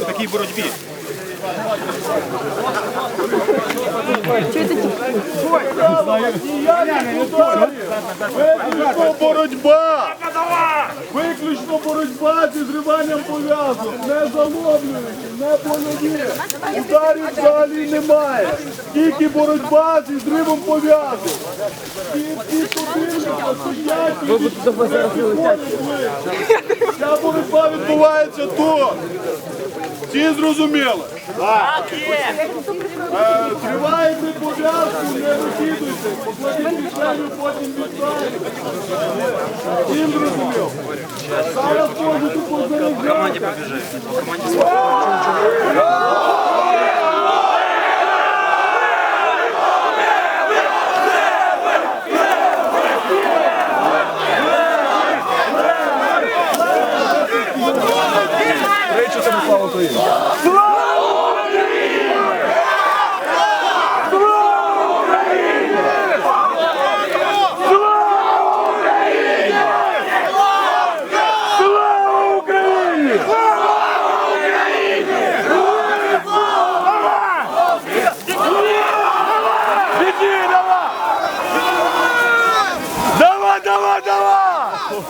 у такій боротьбі. Виключно боротьба! Виключно боротьба зі зриванням пов'язок. Не заломлюючи, не больові. Ударів взагалі немає. Тільки боротьба зі зривом пов'язок. І ці судилища судять. Ця боротьба відбувається тут. Всі зрозуміли? Е, Триваєте пов'язку, не розкидуйте. Покладіть кишеню, потім відправите. Всім зрозуміло? Зараз можете позаряджати. Давай, давай, давай! Ой,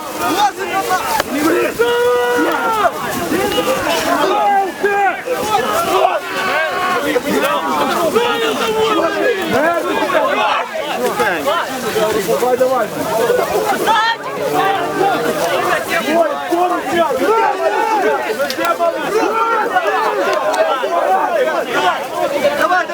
скоро час!